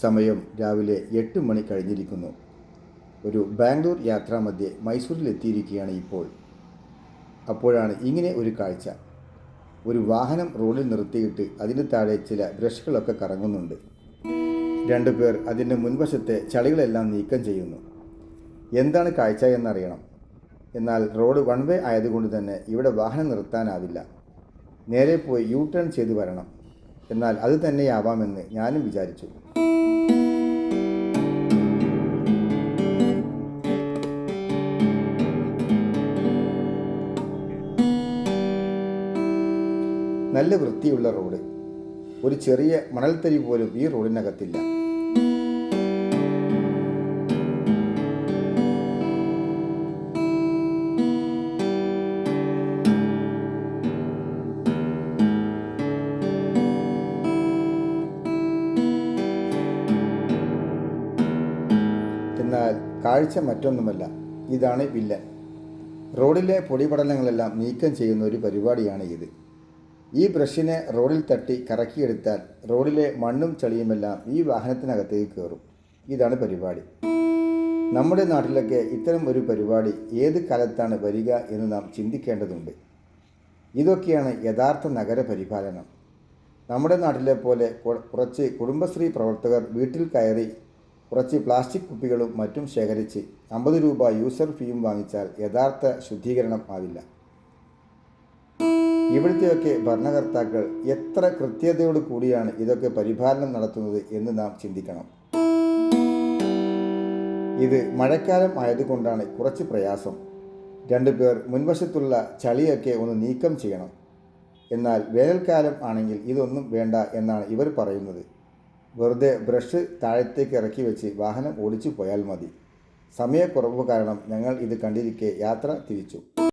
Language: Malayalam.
സമയം രാവിലെ എട്ട് മണി കഴിഞ്ഞിരിക്കുന്നു. ഒരു ബാംഗ്ലൂർ യാത്രാമധ്യേ മൈസൂരിലെത്തിയിരിക്കുകയാണ് ഇപ്പോൾ. അപ്പോഴാണ് ഇങ്ങനെ ഒരു കാഴ്ച. ഒരു വാഹനം റോഡിൽ നിർത്തിയിട്ട് അതിന് താഴെ ചില ബ്രഷുകളൊക്കെ കറങ്ങുന്നുണ്ട്. രണ്ടുപേർ അതിന്റെ മുൻവശത്തെ ചളികളെല്ലാം നീക്കം ചെയ്യുന്നു. എന്താണ് കാഴ്ച എന്നറിയണം. എന്നാൽ റോഡ് വൺ വേ ആയതുകൊണ്ട് തന്നെ ഇവിടെ വാഹനം നിർത്താനാവില്ല. നേരെ പോയി യു ടേൺ ചെയ്ത് വരണം. എന്നാൽ അത് തന്നെയാവാമെന്ന് ഞാനും വിചാരിച്ചു. നല്ല വൃത്തിയുള്ള റോഡ്. ഒരു ചെറിയ മണൽത്തരി പോലും ഈ റോഡിനകത്തില്ല. എന്നാൽ കാഴ്ച മറ്റൊന്നുമല്ല. ഇതാണ് വില്ലൻ. റോഡിലെ പൊടിപടലങ്ങളെല്ലാം നീക്കം ചെയ്യുന്ന ഒരു പരിപാടിയാണ് ഇത്. ഈ ബ്രഷിനെ റോഡിൽ തട്ടി കറക്കിയെടുത്താൽ റോഡിലെ മണ്ണും ചളിയുമെല്ലാം ഈ വാഹനത്തിനകത്തേക്ക് കയറും. ഇതാണ് പരിപാടി. നമ്മുടെ നാട്ടിലൊക്കെ ഇത്തരം ഒരു പരിപാടി ഏത് കാലത്താണ് വരിക എന്ന് നാം ചിന്തിക്കേണ്ടതുണ്ട്. ഇതൊക്കെയാണ് യഥാർത്ഥ നഗര പരിപാലനം. നമ്മുടെ നാട്ടിലെ പോലെ കുറച്ച് കുടുംബശ്രീ പ്രവർത്തകർ വീട്ടിൽ കയറി കുറച്ച് പ്ലാസ്റ്റിക് കുപ്പികളും മറ്റും ശേഖരിച്ച് അമ്പത് രൂപ യൂസർ ഫീയും വാങ്ങിച്ചാൽ യഥാർത്ഥ ശുദ്ധീകരണം ആവില്ല. ഇവിടുത്തെയൊക്കെ ഭരണകർത്താക്കൾ എത്ര കൃത്യതയോട് കൂടിയാണ് ഇതൊക്കെ പരിപാലനം നടത്തുന്നത് എന്ന് നാം ചിന്തിക്കണം. ഇത് മഴക്കാലം ആയതുകൊണ്ടാണ് കുറച്ച് പ്രയാസം. രണ്ടു പേർ മുൻവശത്തുള്ള ചളിയൊക്കെ ഒന്ന് നീക്കം ചെയ്യണം. എന്നാൽ വേനൽക്കാലം ആണെങ്കിൽ ഇതൊന്നും വേണ്ട എന്നാണ് ഇവർ പറയുന്നത്. വെറുതെ ബ്രഷ് താഴത്തേക്ക് ഇറക്കി വെച്ച് വാഹനം ഓടിച്ചു പോയാൽ മതി. സമയക്കുറവ് കാരണം ഞങ്ങൾ ഇത് കണ്ടിരിക്കെ യാത്ര തിരിച്ചു.